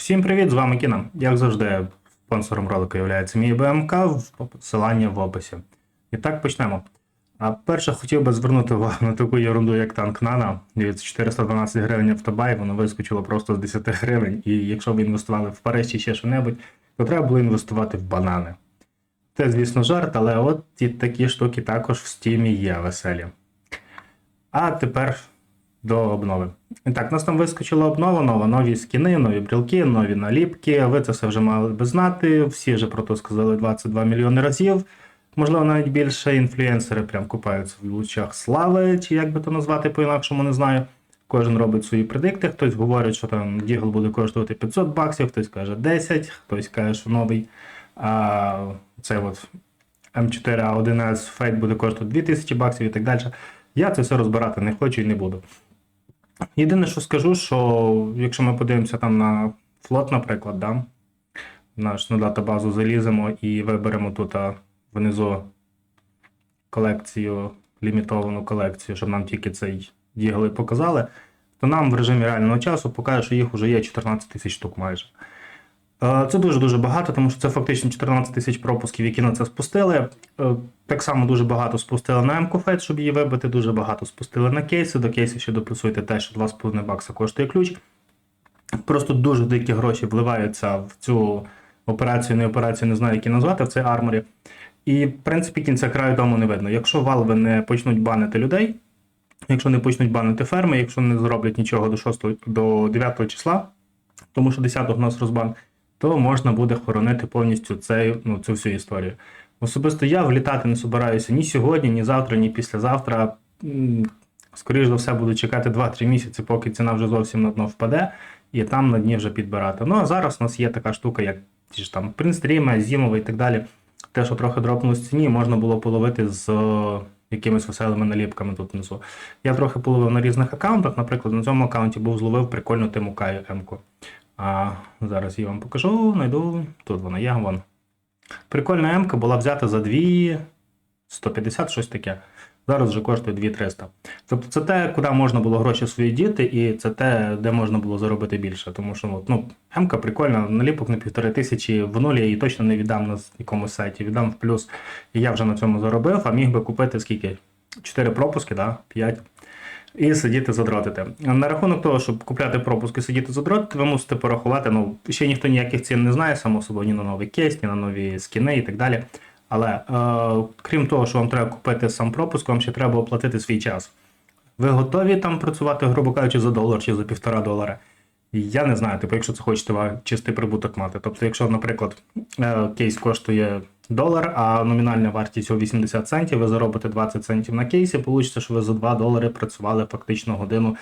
Всім привіт, з вами Кіна. Як завжди, спонсором ролику є мій БМК, посилання в описі. І так почнемо. А перше хотів би звернути увагу на таку ерунду, як танк Нана. Дивіться, 412 гривень автобай, воно вискочило просто з 10 гривень. І якщо ви інвестували в Париж чи ще що-небудь, то треба було інвестувати в банани. Це, звісно, жарт, але от і такі штуки також в стімі є веселі. А тепер до обнови. І так, нас там вискочила обнова, нова, нові скіни, нові брілки, нові наліпки. Ви це все вже мали би знати. Всі вже про то сказали 22 мільйони разів. Можливо, навіть більше інфлюенсери прям купаються в лучах слави, чи як би то назвати по-інакшому, не знаю. Кожен робить свої предикти, хтось говорить, що там Дігл буде коштувати 500 баксів, хтось каже 10, хтось каже, що новий а, цей от М4А1С фейт буде коштувати 2000 баксів і так далі. Я це все розбирати не хочу і не буду. Єдине, що скажу, що якщо ми подивимося там на флот, наприклад, да, наш на датабазу заліземо і виберемо тут внизу колекцію, лімітовану колекцію, щоб нам тільки цей дігли показали, то нам в режимі реального часу покаже, що їх вже є 14 тисяч штук майже. Е, Це дуже-дуже багато, тому що це фактично 14 тисяч пропусків, які на це спустили. Е, Так само дуже багато спустили на МКФЕД, щоб її вибити, дуже багато спустили на кейси. До кейсів ще доплюсуйте те, що 2,5 бакса коштує ключ. Просто дуже дикі гроші вливаються в цю операцію, не операцію, не знаю, які назвати, в цей арморі. І, в принципі, кінця краю дому не видно. Якщо валви не почнуть банити людей, якщо не почнуть банити ферми, якщо не зроблять нічого до 6, до 9 числа, тому що 10 у нас розбан, то можна буде хоронити повністю цей, ну, цю всю історію. Особисто я влітати не собираюся ні сьогодні, ні завтра, ні післязавтра. М, Скоріш за все, буду чекати 2-3 місяці, поки ціна вже зовсім на дно впаде, і там на дні вже підбирати. Ну а зараз у нас є така штука, як ті ж там принстріми, зімове і так далі. Те, що трохи дропнуло з ціні, можна було половити з е, якимись веселими наліпками тут внизу. Я трохи половив на різних аккаунтах. Наприклад, на цьому аккаунті був зловив прикольну Тиму Каю М-ку. А зараз я вам покажу, знайду. Тут вона є, вон. Прикольна М-ка була взята за 2 150, щось таке. Зараз вже коштує 2300. Тобто це те, куди можна було гроші свої діти, і це те, де можна було заробити більше. Тому що ну, М-ка прикольна, наліпок на півтори тисячі, в нулі я її точно не віддам на якомусь сайті, віддам в плюс. І я вже на цьому заробив, а міг би купити скільки? 4 пропуски, да? 5. І сидіти задротити. На рахунок того, щоб купляти і сидіти задротити, ви мусите порахувати. Ну, ще ніхто ніяких цін не знає, само собою, ні на новий кейс, ні на нові скіни і так далі. Але е, крім того, що вам треба купити сам пропуск, вам ще треба оплатити свій час. Ви готові там працювати, грубо кажучи, за долар чи за півтора долара? Я не знаю, типу, якщо це хочете чистий прибуток мати. Тобто, якщо, наприклад, е, кейс коштує долар, а номінальна вартість його 80 центів, ви заробите 20 центів на кейсі, вийде, що ви за 2 долари працювали фактично годину.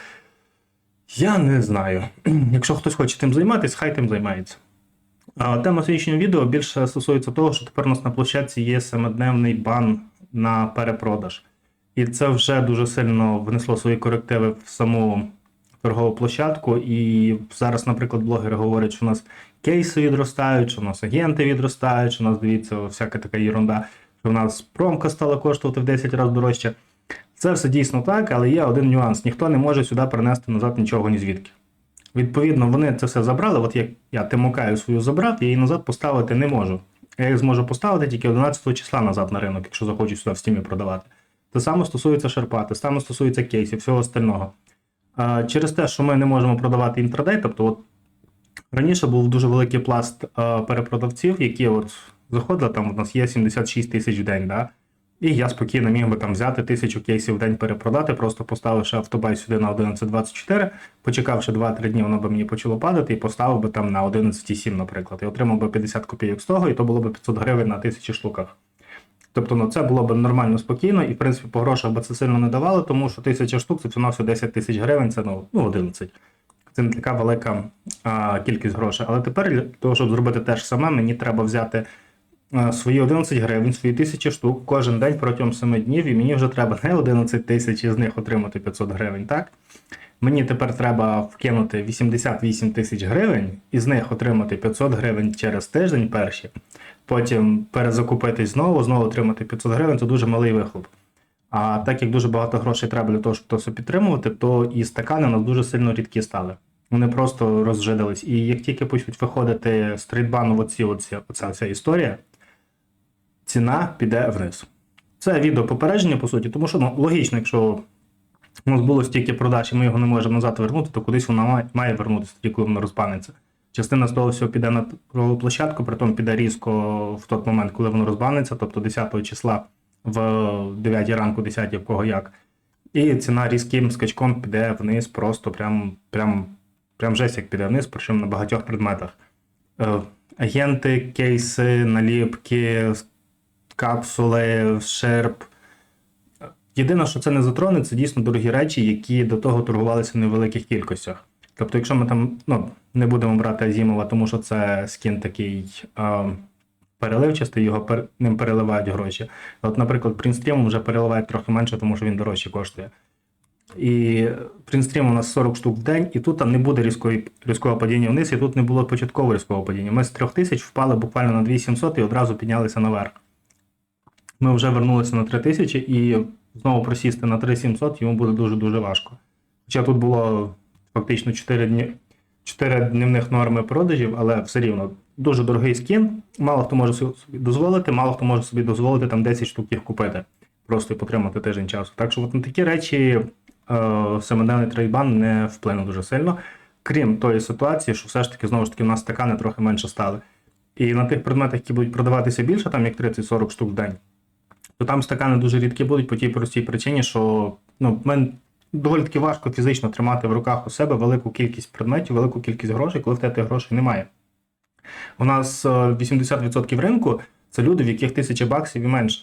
Я не знаю. Якщо хтось хоче тим займатися, хай тим займається. Тема сьогоднішнього відео більше стосується того, що тепер у нас на площадці є семидневний бан на перепродаж. І це вже дуже сильно внесло свої корективи в саму торгову площадку. І зараз, наприклад, блогери говорять, що у нас кейси відростають, що у нас агенти відростають, що у нас дивіться, всяка така ерунда, що у нас промка стала коштувати в 10 разів дорожче. Це все дійсно так, але є один нюанс: ніхто не може сюди принести назад нічого ні звідки. Відповідно, вони це все забрали. От як я тимокаю свою забрав, я її назад поставити не можу. Я їх зможу поставити тільки 11 числа назад на ринок, якщо захочу сюди в стімі продавати. Те саме стосується шерпа, те саме стосується кейсів, всього остального. Через те, що ми не можемо продавати інтрадей, тобто от раніше був дуже великий пласт перепродавців, які от заходили, там у нас є 76 тисяч в день, да? і я спокійно міг би там взяти тисячу кейсів в день перепродати, просто поставивши автобай сюди на 11.24, почекавши 2-3 дні, воно би мені почало падати, і поставив би там на 11.7, наприклад, і отримав би 50 копійок з того, і то було б 500 гривень на тисячі штуках. Тобто ну, це було б нормально спокійно, і в принципі по грошах би це сильно не давало, тому що тисяча штук це всього 10 тисяч гривень, це ну, ну 11. Це не така велика а, кількість грошей. Але тепер для того, щоб зробити те ж саме, мені треба взяти а, свої 11 гривень, свої тисячі штук кожен день протягом 7 днів, і мені вже треба не 11 тисяч із них отримати 500 гривень, так? Мені тепер треба вкинути 88 тисяч гривень, із них отримати 500 гривень через тиждень перші, потім перезакупитись знову, знову отримати 500 гривень це дуже малий вихлоп. А так як дуже багато грошей треба для того, щоб то все підтримувати, то і стакани у нас дуже сильно рідкі стали. Вони просто розжидались. І як тільки почнуть виходити з трейдбану оці, оці, оця вся історія, ціна піде вниз. Це відео попередження, по суті, тому що ну, логічно, якщо у нас було стільки продаж, і ми його не можемо назад вернути, то кудись воно має, вернутися, тоді, коли воно розбаниться. Частина з того всього піде на торгову площадку, притом піде різко в той момент, коли воно розбаниться, тобто 10 числа в 9 ранку, 10 в кого як. І ціна різким скачком піде вниз, просто прям, прям, прям жесть як піде вниз, причому на багатьох предметах. Е, агенти, кейси, наліпки, капсули, шерп. Єдине, що це не затроне, це дійсно дорогі речі, які до того торгувалися в невеликих кількостях. Тобто, якщо ми там ну, не будемо брати Азімова, тому що це скін такий е, переливчастий, його пер, ним переливають гроші. От, наприклад, Принстрім вже переливають трохи менше, тому що він дорожче коштує. І Принстрім у нас 40 штук в день, і тут там не буде різкої, різкого падіння вниз, і тут не було початкового різкого падіння. Ми з 3000 впали буквально на 2700 і одразу піднялися наверх. Ми вже вернулися на 3000 і знову просісти на 3700 йому буде дуже-дуже важко. Хоча тут було фактично 4 дні. 4 днівних норми продажів, але все рівно дуже дорогий скін. Мало хто може собі дозволити, мало хто може собі дозволити там 10 штук їх купити, просто і потримати тиждень часу. Так що от на такі речі е, семиденний трейдбан не вплинув дуже сильно. Крім тої ситуації, що все ж таки знову ж таки в нас стакани трохи менше стали. І на тих предметах, які будуть продаватися більше, там як 30-40 штук в день, то там стакани дуже рідкі будуть по тій простій причині, що ну, мен доволі таки важко фізично тримати в руках у себе велику кількість предметів, велику кількість грошей, коли в тебе грошей немає. У нас е, 80% ринку це люди, в яких тисяча баксів і менше.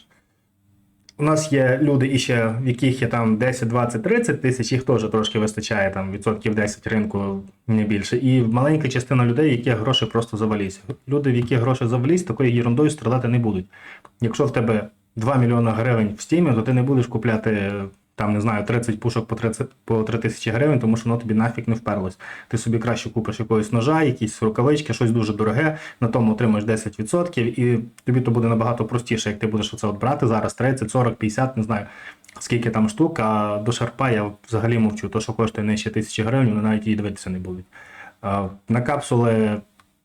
У нас є люди, іще, в яких є там 10, 20, 30 тисяч, їх теж трошки вистачає, там відсотків 10 ринку не більше. І маленька частина людей, яких гроші просто завалізь. Люди, в яких гроші завалізь, такою ерундою страдати не будуть. Якщо в тебе 2 мільйони гривень в стімі, то ти не будеш купляти там, не знаю, 30 пушок по 30, по 3 тисячі гривень, тому що воно тобі нафіг не вперлось. Ти собі краще купиш якогось ножа, якісь рукавички, щось дуже дороге, на тому отримаєш 10%, і тобі то буде набагато простіше, як ти будеш оце от брати зараз 30, 40, 50, не знаю. Скільки там штук, а до шарпа я взагалі мовчу, то, що коштує нижче тисячі гривень, вони навіть її дивитися не будуть. На капсули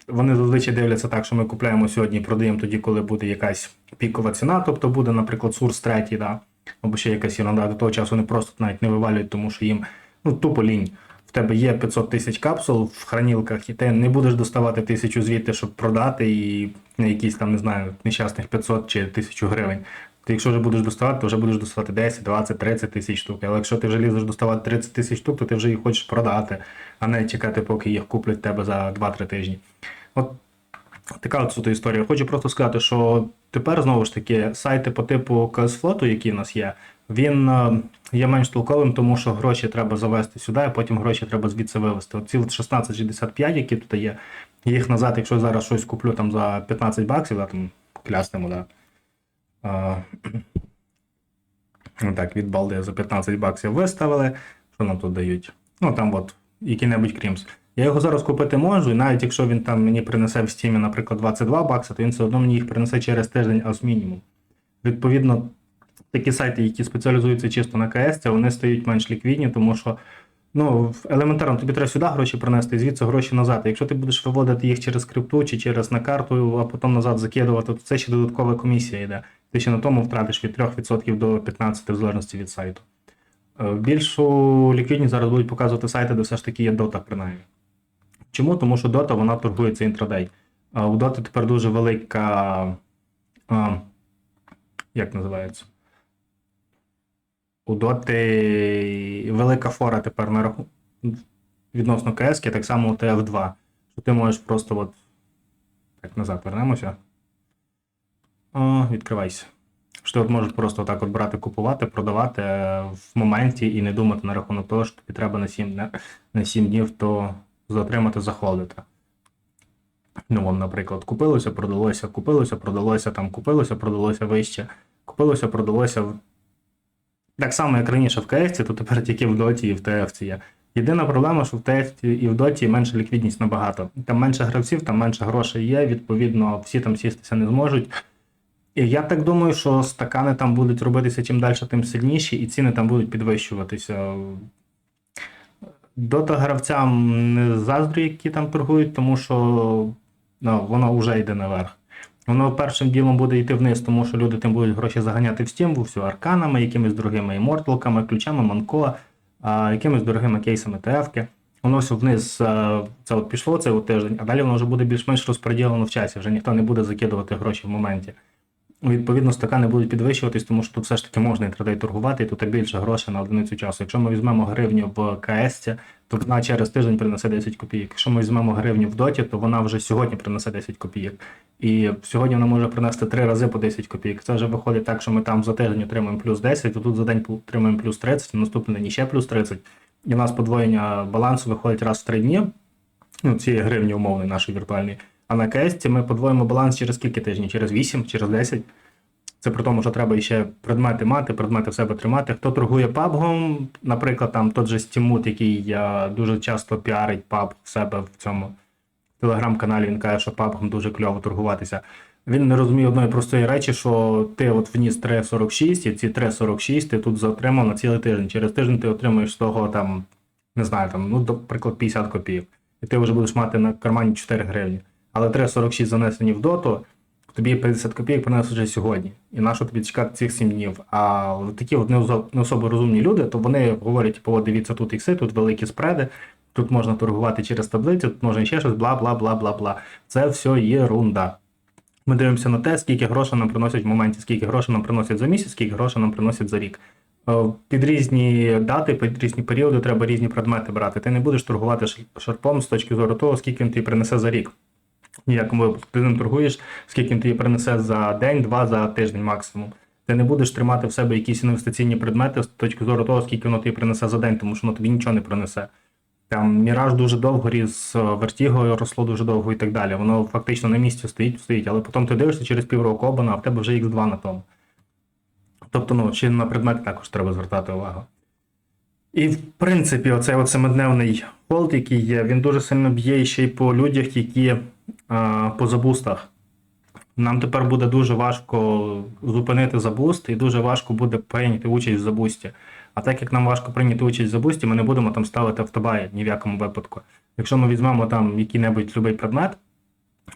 вони зазвичай дивляться так, що ми купляємо сьогодні продаємо тоді, коли буде якась пікова ціна, тобто буде, наприклад, Сурс 3, да, або ще якась ерунда. До того часу вони просто навіть не вивалюють, тому що їм ну, тупо лінь. В тебе є 500 тисяч капсул в хранілках, і ти не будеш доставати тисячу звідти, щоб продати, і на якісь там, не знаю, нещасних 500 чи 1000 гривень. Ти якщо вже будеш доставати, то вже будеш доставати 10, 20, 30 тисяч штук. Але якщо ти вже лізеш доставати 30 тисяч штук, то ти вже їх хочеш продати, а не чекати, поки їх куплять тебе за 2-3 тижні. От така от суто історія. Хочу просто сказати, що тепер знову ж таки сайти по типу КСФлоту, які в нас є, він е, є менш толковим, тому що гроші треба завести сюди, а потім гроші треба звідси вивезти. Ці от 1665, які тут є, їх назад, якщо зараз щось куплю там за 15 баксів, да, там кляснемо, да. А, ну так, від балди за 15 баксів виставили. Що нам тут дають? Ну там от який-небудь крімс. Я його зараз купити можу, і навіть якщо він там мені принесе в стімі, наприклад, 22 бакси, то він все одно мені їх принесе через тиждень, аж мінімум. Відповідно, такі сайти, які спеціалізуються чисто на КС, вони стають менш ліквідні, тому що ну, елементарно тобі треба сюди гроші принести і звідси гроші назад. Якщо ти будеш виводити їх через крипту чи через на карту, а потім назад закидувати, то це ще додаткова комісія йде. Ти ще на тому втратиш від 3% до 15% в залежності від сайту. Е, Більшу ліквідність зараз будуть показувати сайти, де все ж таки є дота, принаймні. Чому? Тому що Dota вона торгується інтрадей. А у Dota тепер дуже велика. А, як називається? У Dota велика фора тепер на раху... відносно КС, так само у TF2. Що ти можеш просто от. Так, назад вернемося. О, відкривайся. Що ти от можеш просто так от брати, купувати, продавати е, в моменті і не думати на рахунок того, що тобі треба на 7, дня- на 7 днів то затримати, захолодити. Ну, вон, наприклад, купилося, продалося, купилося, продалося, там купилося, продалося вище, купилося, продалося. Так само, як раніше в КС, то тепер тільки в Доті і в ТФ є. Єдина проблема, що в ТФ і в Доті менша ліквідність набагато. Там менше гравців, там менше грошей є, відповідно, всі там сістися не зможуть. І я так думаю, що стакани там будуть робитися чим далі, тим сильніші, і ціни там будуть підвищуватися. Дота гравцям не заздрю, які там торгують, тому що ну, воно вже йде наверх. Воно першим ділом буде йти вниз, тому що люди тим будуть гроші заганяти в Steam, все арканами, якимись дорогими іморталками, ключами Манко, а, якимись дорогими кейсами ТФ-ки. Воно все вниз це от пішло цей тиждень, а далі воно вже буде більш-менш розподілено в часі. Вже ніхто не буде закидувати гроші в моменті. Відповідно, стакани будуть підвищуватись, тому що тут все ж таки можна інтрадей торгувати, і тут більше грошей на одиницю часу. Якщо ми візьмемо гривню в КС, то вона через тиждень принесе 10 копійок. Якщо ми візьмемо гривню в доті, то вона вже сьогодні принесе 10 копійок. І сьогодні вона може принести 3 рази по 10 копійок. Це вже виходить так, що ми там за тиждень отримаємо плюс 10, то тут за день отримаємо плюс 30, наступний день ще плюс 30. І в нас подвоєння балансу виходить раз в 3 дні, ну, цієї гривні умовної нашої віртуальної. А на КС ми подвоїмо баланс через скільки тижнів? Через 8, через 10. Це при тому, що треба ще предмети мати, предмети в себе тримати. Хто торгує PUBG, наприклад, там тот же Стімут, який я дуже часто піарить PUBG в себе в цьому телеграм-каналі, він каже, що PUBG дуже кльово торгуватися. Він не розуміє одної простої речі, що ти от вніс 3,46, і ці 3,46 ти тут затримав на цілий тиждень. Через тиждень ти отримуєш з того там, не знаю, там, ну, наприклад, 50 копійок. І ти вже будеш мати на кармані 4 гривні. Але 3,46 занесені в доту, тобі 50 копійок принесуть вже сьогодні. І нащо тобі чекати цих 7 днів? А такі от не особо розумні люди, то вони говорять, типу, от дивіться, тут ікси, тут великі спреди, тут можна торгувати через таблицю, тут можна ще щось, бла, бла, бла, бла, бла. Це все єрунда. Ми дивимося на те, скільки грошей нам приносять в моменті, скільки грошей нам приносять за місяць, скільки грошей нам приносять за рік. Е, Під різні дати, під різні періоди треба різні предмети брати. Ти не будеш торгувати шарпом з точки зору того, скільки він тобі принесе за рік. Ніякому випадку ти ним торгуєш, скільки він тобі принесе за день, два, за тиждень максимум. Ти не будеш тримати в себе якісь інвестиційні предмети з точки зору того, скільки воно тобі принесе за день, тому що воно тобі нічого не принесе. Там Міраж дуже довго ріс, Вертіго росло дуже довго і так далі. Воно фактично на місці стоїть, стоїть, але потім ти дивишся через півроку обана, а в тебе вже X2 на тому. Тобто, ну, ще на предмети також треба звертати увагу. І в принципі, оцей от семидневний холд, який є, він дуже сильно б'є ще й по людях, які а, по забустах. Нам тепер буде дуже важко зупинити забуст, і дуже важко буде прийняти участь в забусті. А так як нам важко прийняти участь в забусті, ми не будемо там ставити автобаї ні в якому випадку. Якщо ми візьмемо там який-небудь любий предмет,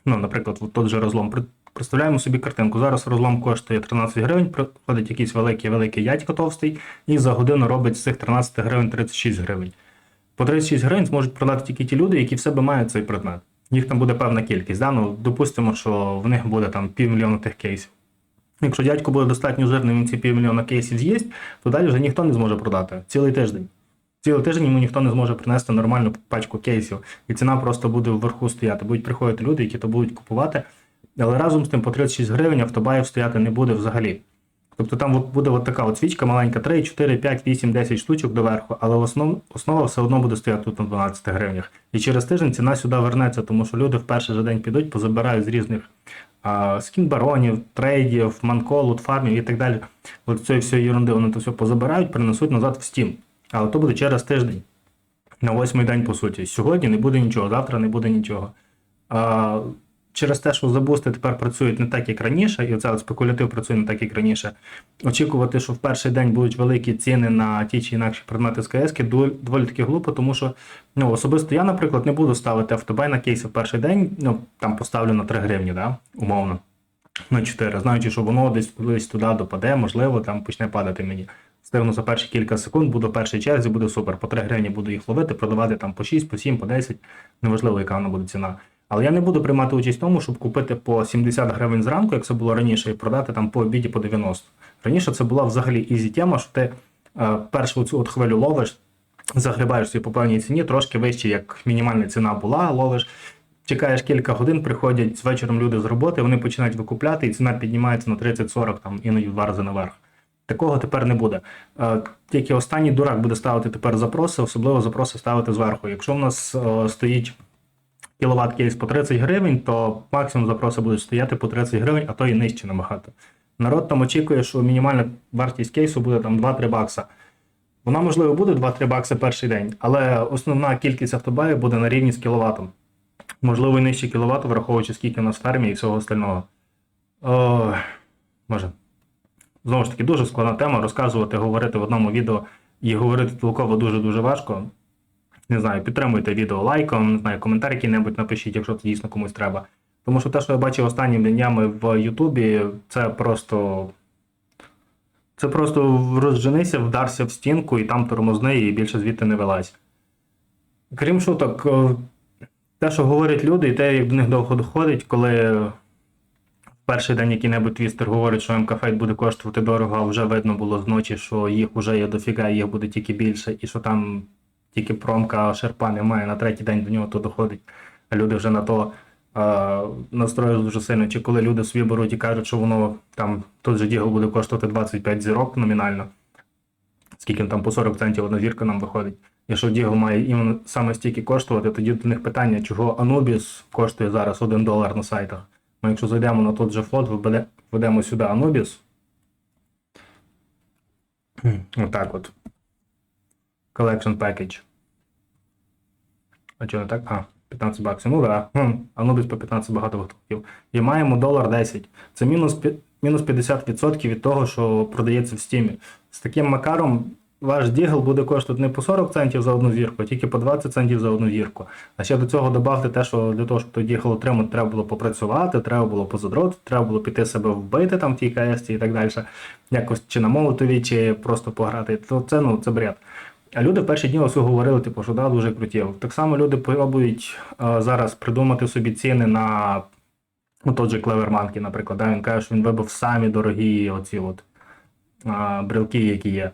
ну, наприклад, от тот же розлом, представляємо собі картинку. Зараз розлом коштує 13 гривень, приходить якийсь великий великий дядько товстий, і за годину робить з цих 13 гривень 36 гривень. По 36 гривень зможуть продати тільки ті люди, які в себе мають цей предмет. Їх там буде певна кількість. Да? Ну, допустимо, що в них буде там півмільйона тих кейсів. Якщо дядько буде достатньо жирним, він ці півмільйона кейсів з'їсть, то далі вже ніхто не зможе продати цілий тиждень. Цілий тиждень йому ніхто не зможе принести нормальну пачку кейсів, і ціна просто буде вверху стояти. Будуть приходити люди, які то будуть купувати, але разом з тим по 36 гривень автобаїв стояти не буде взагалі. Тобто там буде от така от свічка маленька, 3, 4, 5, 8, 10 штучок доверху, але основ, основа все одно буде стояти тут на 12 гривнях. І через тиждень ціна сюди вернеться, тому що люди в перший же день підуть, позабирають з різних а, скін-баронів, трейдів, манко, лутфармів і так далі. От цієї всієї ерунди вони то все позабирають, перенесуть назад в Steam. Але то буде через тиждень. На восьмий день, по суті. Сьогодні не буде нічого, завтра не буде нічого. А, через те, що забусти тепер працюють не так, як раніше, і оце спекулятив працює не так, як раніше. Очікувати, що в перший день будуть великі ціни на ті чи інакші предмети з КС, доволі, таки глупо, тому що ну, особисто я, наприклад, не буду ставити автобай на кейси в перший день, ну там поставлю на 3 гривні, да, умовно. На 4, знаючи, що воно десь колись туди допаде, можливо, там почне падати мені. Встигну за перші кілька секунд, буду в першій черзі, буде супер. По 3 гривні буду їх ловити, продавати там по 6, по 7, по 10, неважливо, яка вона буде ціна. Але я не буду приймати участь в тому, щоб купити по 70 гривень зранку, як це було раніше, і продати там по обіді по 90. Раніше це була взагалі ізі тема, що ти е, першу цю от хвилю ловиш, загрібаєш собі по певній ціні, трошки вище, як мінімальна ціна була, ловиш. Чекаєш кілька годин, приходять з вечором люди з роботи, вони починають викупляти, і ціна піднімається на 30-40, там іноді два рази наверх. Такого тепер не буде. Е, Тільки останній дурак буде ставити тепер запроси, особливо запроси ставити зверху. Якщо в нас е, стоїть кіловат кейс по 30 гривень, то максимум запроси будуть стояти по 30 гривень, а то і нижче набагато. Народ там очікує, що мінімальна вартість кейсу буде там 2-3 бакса. Вона, можливо, буде 2-3 бакси перший день, але основна кількість автобаїв буде на рівні з кіловатом. Можливо, і нижче кіловату, враховуючи скільки у нас фермі і всього остального. О, може. Знову ж таки, дуже складна тема. Розказувати, говорити в одному відео і говорити толково дуже-дуже важко. Не знаю, підтримуйте відео лайком, не знаю, коментар який-небудь напишіть, якщо це дійсно комусь треба. Тому що те, що я бачив останніми днями в Ютубі, це просто. Це просто розженися, вдарся в стінку і там тормозни, і більше звідти не вилазь. Крім шуток, е, те, що говорять люди, і те, як до них довго доходить, коли в перший день який-небудь твістер говорить, що МК буде коштувати дорого, а вже видно було зночі, що їх вже є дофіга, їх буде тільки більше, і що там тільки промка шерпа немає, на третій день до нього то доходить, а люди вже на то е, настроїли дуже сильно. Чи коли люди собі беруть і кажуть, що воно там тут же дігл буде коштувати 25 зірок номінально, скільки там по 40 центів одна зірка нам виходить. Якщо Дігл має іменно саме стільки коштувати, тоді до них питання, чого Anubis коштує зараз 1 долар на сайтах. Ми якщо зайдемо на той же флот, введе- введемо сюди Anubis. Отак от. Collection package. А чого не так? А, 15 баксів. Ну так. Да. Anubis по 15 багато хотів. І маємо долар 10. Це мінус, мінус 50% від того, що продається в стімі. З таким макаром ваш дігл буде коштувати не по 40 центів за одну зірку, а тільки по 20 центів за одну зірку. А ще до цього додавте те, що для того, щоб той дігл отримати, треба було попрацювати, треба було позадротити, треба було піти себе вбити там в тій КС і так далі. Якось чи на молотові, чи просто пограти. То це ну це бред. А люди в перші дні ось говорили, типу, що да, дуже круті. Так само люди пробують е, зараз придумати собі ціни на ну, тот же Clever Monkey, наприклад. Да? Він каже, що він вибив самі дорогі оці от а, брелки, які є.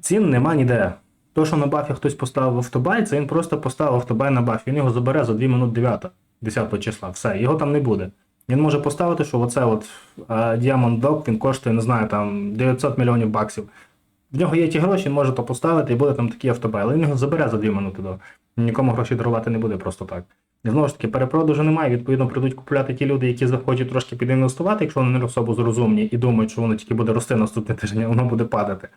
Цін нема ніде. То, що на бафі хтось поставив автобай, це він просто поставив автобай на бафі. Він його забере за 2 минут 9, 10 числа. Все, його там не буде. Він може поставити, що оце от а, Diamond Dog, він коштує, не знаю, там 900 мільйонів баксів. В нього є ті гроші, може то поставити і буде там такий автобай, але він його забере за 2 минути до. Нікому гроші дарувати не буде просто так. І знову ж таки, перепродажу немає. Відповідно, прийдуть купувати ті люди, які захочуть трошки підінвестувати, якщо вони не особо зрозумні і думають, що воно тільки буде рости наступний тиждень, а воно буде падати.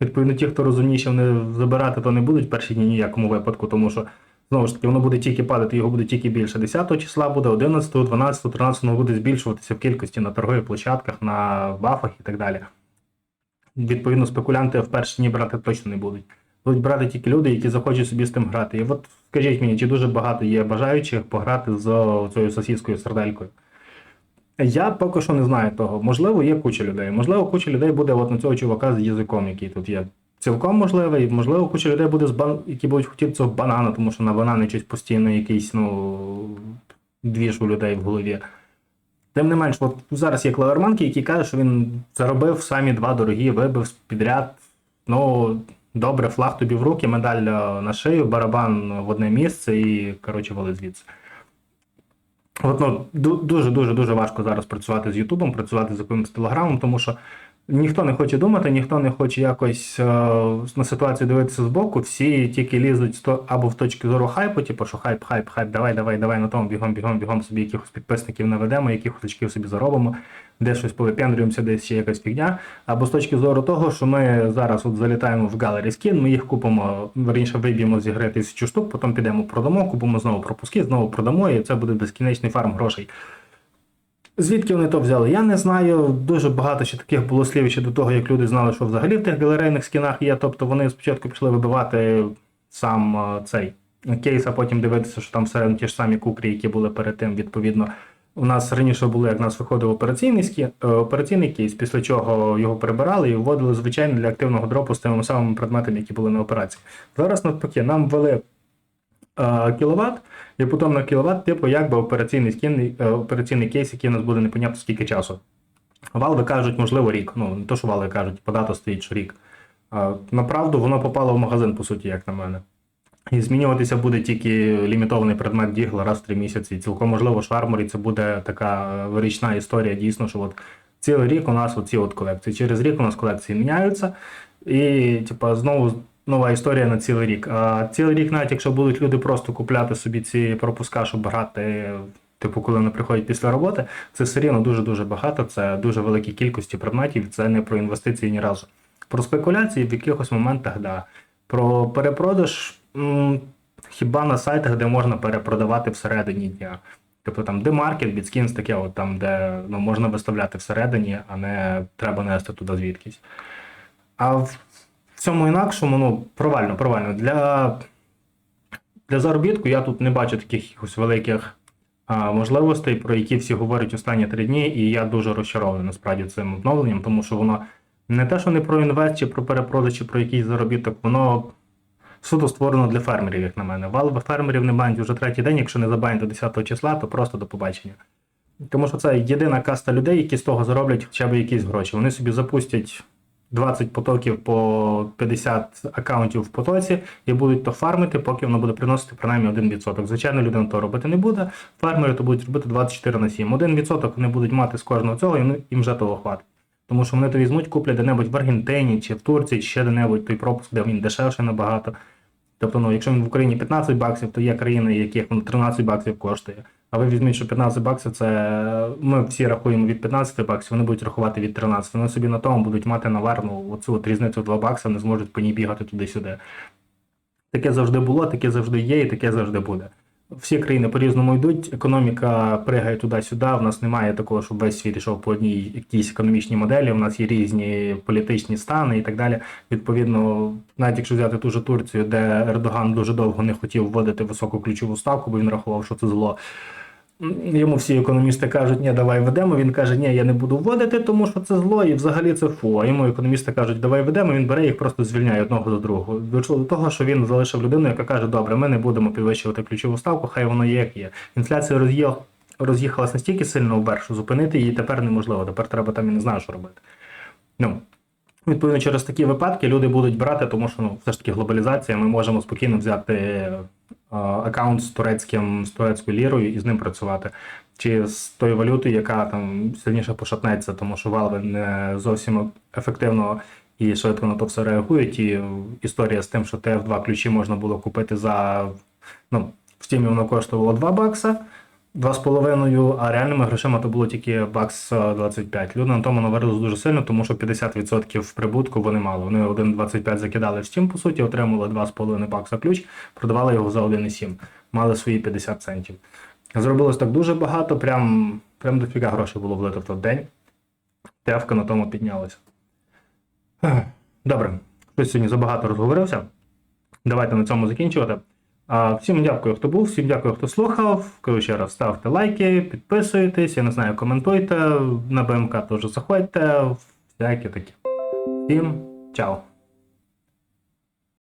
Відповідно, ті, хто розумніші, вони забирати то не будуть в перші дні ніякому випадку, тому що знову ж таки воно буде тільки падати, його буде тільки більше. 10 числа буде, 11, 12, 13 воно буде збільшуватися в кількості на торгових площадках, на бафах і так далі. Відповідно, спекулянти в перші брати точно не будуть. Будуть брати тільки люди, які захочуть собі з тим грати. І от скажіть мені, чи дуже багато є бажаючих пограти з цією сосіскою серделькою? Я поки що не знаю того. Можливо, є куча людей. Можливо, куча людей буде от на цього чувака з язиком, який тут є. Цілком можливий. Можливо, куча людей буде з бан... які будуть хотіти цього банана, тому що на банани щось постійно якийсь, ну, двіж у людей в голові. Тим не менш, от зараз є клаверманки, які кажуть, що він заробив самі два дорогі, вибив підряд. Ну, добре, флаг тобі в руки, медаль е, на шию, барабан в одне місце і, коротше, вали звідси. От, ну, дуже дуже дуже важко зараз працювати з Ютубом, працювати з якимось телеграмом, тому що ніхто не хоче думати, ніхто не хоче якось е, на ситуацію дивитися збоку. Всі тільки лізуть з то- або в точки зору хайпу, типу, що хайп, хайп, хайп, давай, давай, давай на тому бігом, бігом, бігом собі якихось підписників наведемо, якихось очків собі заробимо, де щось повипендрюємося, десь ще якась фігня. Або з точки зору того, що ми зараз от залітаємо в Gallery Skin, ми їх купимо, верніше виб'ємо з ігри тисячу штук, потім підемо продамо, купимо знову пропуски, знову продамо, і це буде безкінечний фарм грошей. Звідки вони то взяли, я не знаю. Дуже багато ще таких було слів ще до того, як люди знали, що взагалі в тих галерейних скінах є. Тобто вони спочатку пішли вибивати сам е, цей кейс, а потім дивитися, що там все ті ж самі кукрі, які були перед тим, відповідно. У нас раніше було, як у нас виходив операційний скін, е, операційний кейс, після чого його прибирали і вводили звичайно для активного дропу з тими самими предметами, які були на операції. Зараз навпаки, нам ввели е, кіловат, і потім на кіловат, типу, якби операційний скін, е, операційний кейс, який у нас буде непонятно скільки часу. Валви кажуть, можливо, рік. Ну, не то, що вали кажуть, по дату стоїть, що рік. Направду, воно попало в магазин, по суті, як на мене. І змінюватися буде тільки лімітований предмет Дігла раз в три місяці. Цілком можливо, що в арморі це буде така е, вирічна історія, дійсно, що от цілий рік у нас оці от колекції. Через рік у нас колекції міняються. І, типа, знову нова історія на цілий рік. А цілий рік, навіть якщо будуть люди просто купляти собі ці пропуска, щоб грати, типу, коли вони приходять після роботи, це все рівно дуже-дуже багато, це дуже великі кількості предметів, це не про інвестиції ні разу. Про спекуляції в якихось моментах, да. Про перепродаж м, хіба на сайтах, де можна перепродавати всередині дня. Тобто там демаркет, BitSkins, таке, от там, де ну, можна виставляти всередині, а не треба нести туди звідкись. А в цьому інакшому, ну, провально, провально. Для Для заробітку я тут не бачу таких якихось великих а, можливостей, про які всі говорять останні три дні, і я дуже розчарований насправді цим обновленням, тому що воно не те, що не про інвест чи про перепродаж, чи про якийсь заробіток, воно суто створено для фермерів, як на мене. Валби фермерів не банять вже третій день, якщо не забанять до 10 числа, то просто до побачення. Тому що це єдина каста людей, які з того зароблять хоча б якісь гроші. Вони собі запустять 20 потоків по 50 аккаунтів в потоці і будуть то фармити, поки воно буде приносити принаймні 1%. Звичайно, людина то робити не буде. Фермери то будуть робити 24 на 7. 1% вони будуть мати з кожного цього, і їм вже того хватить. Тому що вони то візьмуть, куплять де-небудь в Аргентині чи в Турції, чи ще де-небудь той пропуск, де він дешевше набагато. Тобто, ну, якщо він в Україні 15 баксів, то є країни, яких воно 13 баксів коштує. А ви візьміть, що 15 баксів це ми всі рахуємо від 15 баксів, вони будуть рахувати від 13. Вони собі на тому будуть мати наверну оцю от різницю в 2 бакси, не зможуть по ній бігати туди-сюди. Таке завжди було, таке завжди є і таке завжди буде. Всі країни по-різному йдуть, економіка пригає туди-сюди. В нас немає такого, щоб весь світ йшов по одній якійсь економічній моделі. У нас є різні політичні стани і так далі. Відповідно, навіть якщо взяти ту же Турцію, де Ердоган дуже довго не хотів вводити високу ключову ставку, бо він рахував, що це зло. Йому всі економісти кажуть, ні, давай ведемо. Він каже, ні, я не буду вводити, тому що це зло, і взагалі це фу. А йому економісти кажуть, давай ведемо. Він бере їх просто звільняє одного до другого. Дійшло до того, що він залишив людину, яка каже, добре, ми не будемо підвищувати ключову ставку, хай воно є як є. Інфляція роз'їх... роз'їхалась настільки сильно вверх, що зупинити її тепер неможливо. Тепер треба там і не знаю, що робити. Ну, Відповідно, через такі випадки люди будуть брати, тому що ну, все ж таки глобалізація, ми можемо спокійно взяти аккаунт з турецьким, з турецькою лірою і з ним працювати. Чи з тою валютою, яка там сильніше пошатнеться, тому що валви не зовсім ефективно і швидко на то все реагують. І історія з тим, що ТФ2 ключі можна було купити за ну, в Steam воно коштувало 2 бакса. 2,5, а реальними грошима то було тільки бакс е, 25. Люди на тому наварилися дуже сильно, тому що 50% прибутку вони мали. Вони 1,25 закидали в Steam, по суті, отримали 2,5 бакса ключ, продавали його за 1,7. Мали свої 50 центів. Зробилось так дуже багато, прям, прям дофіга грошей було влито в той день. Тевка на тому піднялася. Добре, щось сьогодні забагато розговорився. Давайте на цьому закінчувати. Всім дякую, хто був, всім дякую, хто слухав. Коротше, раз, ставте лайки, підписуйтесь, я не знаю, коментуйте. На БМК теж заходьте. Всякі такі. Всім чао.